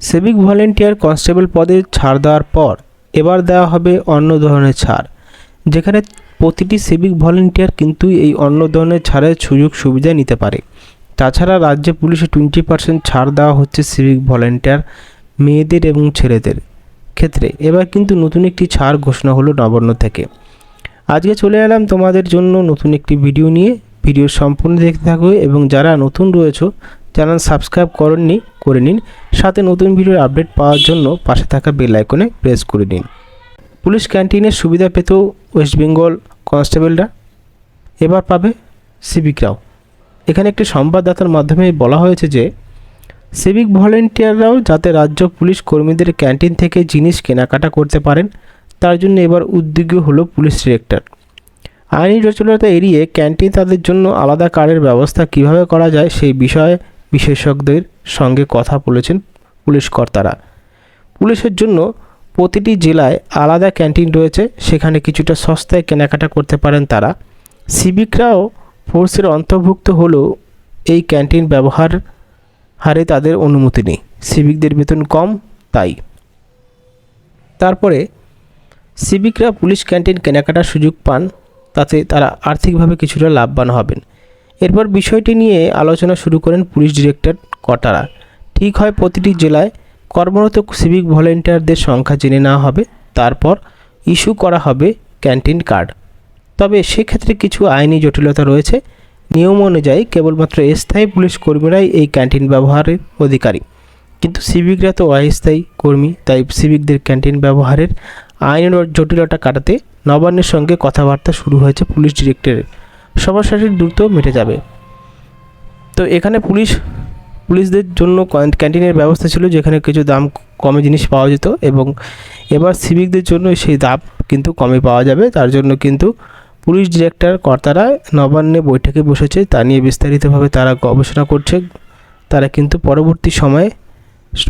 Civic volunteer constable পদে ছাড় দেওয়ার পর এবার দেওয়া হবে অন্য ধরনের ছাড়। যেখানে প্রতিটি সিভিক ভলেন্টিয়ার কিন্তু এই অন্য ধরনের ছাড়ের সুযোগ সুবিধা নিতে পারে। তাছাড়া রাজ্যে পুলিশে টোয়েন্টি পার্সেন্ট ছাড় দেওয়া হচ্ছে সিভিক ভলেন্টিয়ার মেয়েদের এবং ছেলেদের ক্ষেত্রে। এবার কিন্তু নতুন একটি ছাড় ঘোষণা হলো নবান্ন থেকে। আজকে চলে এলাম তোমাদের জন্য নতুন একটি ভিডিও নিয়ে। ভিডিও সম্পূর্ণ দেখতে থাকো এবং যারা নতুন রয়েছো চ্যানেল সাবস্ক্রাইব করেননি, করে নিন। সাথে নতুন ভিডিওর আপডেট পাওয়ার জন্য পাশে থাকা বেল আইকনে প্রেস করে নিন পুলিশ ক্যান্টিনের সুবিধা পেত ওয়েস্ট বেঙ্গল কনস্টেবলরা এবার পাবে সিভিকরাও এখানে একটি সংবাদদাতার মাধ্যমে বলা হয়েছে যে, সিভিক ভলেন্টিয়াররাও যাতে রাজ্য পুলিশ কর্মীদের ক্যান্টিন থেকে জিনিস কেনাকাটা করতে পারেন, তার জন্য এবার উদ্যোগী হলো পুলিশ ডিরেক্টর। আইনি জটিলতা এড়িয়ে ক্যান্টিন তাদের জন্য আলাদা কার্ডের ব্যবস্থা কীভাবে করা যায় সেই বিষয়ে বিশেষজ্ঞদের সঙ্গে কথা বলেছেন পুলিশ কর্তারা। পুলিশের জন্য প্রতিটি জেলায় আলাদা ক্যান্টিন রয়েছে, সেখানে কিছুটা সস্তায় কেনাকাটা করতে পারেন তারা। সিভিকরাও ফোর্সের অন্তর্ভুক্ত হলেও এই ক্যান্টিন ব্যবহার হারে তাদের অনুমতি নেই। সিভিকদের বেতন কম, তাই। তারপরে, সিভিকরা পুলিশ ক্যান্টিন কেনাকাটার সুযোগ পান, তাতে তারা আর্থিকভাবে কিছুটা লাভবান হবেন। এরপর বিষয়টি নিয়ে আলোচনা শুরু করেন পুলিশ ডিরেক্টর কটারা। ঠিক হয় প্রতিটি জেলায় কর্মরত সিভিক ভলেন্টিয়ারদের সংখ্যা জেনে নেওয়া হবে, তারপর ইস্যু করা হবে ক্যান্টিন কার্ড। তবে সেক্ষেত্রে কিছু আইনি জটিলতা রয়েছে। নিয়ম অনুযায়ী কেবলমাত্র স্থায়ী পুলিশ কর্মীরাই এই ক্যান্টিন ব্যবহারের অধিকারী। কিন্তু সিভিকরা তো অস্থায়ী কর্মী, তাই সিভিকদের ক্যান্টিন ব্যবহারের আইনের জটিলতা কাটাতে নবান্নের সঙ্গে কথাবার্তা শুরু হয়েছে পুলিশ ডিরেক্টরের। সমস্যাটি দ্রুত মিটে যাবে। তো এখানে পুলিশ, পুলিশদের জন্য ক্যান্টিনের ব্যবস্থা ছিল যেখানে কিছু দাম কমে জিনিস পাওয়া যেত এবং এবার সিভিকদের জন্য সেই দাম কিন্তু কমে পাওয়া যাবে। তার জন্য কিন্তু পুলিশ ডিরেক্টর, কর্তারা নবান্নে বৈঠকে বসেছে। তা নিয়ে বিস্তারিতভাবে তারা গবেষণা করছে। তারা কিন্তু পরবর্তী সময়ে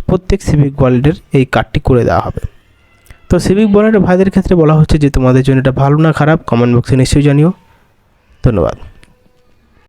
প্রত্যেক সিভিক ওয়ার্ল্ডের এই কার্ডটি করে দেওয়া হবে। তো সিভিক ভলেন্টিয়ার ভাইদের ক্ষেত্রে বলা হচ্ছে যে, তোমাদের জন্য এটা ভালো না খারাপ? কমেন্ট বক্সে নিশ্চয়ই জানিও। ধন্যবাদ।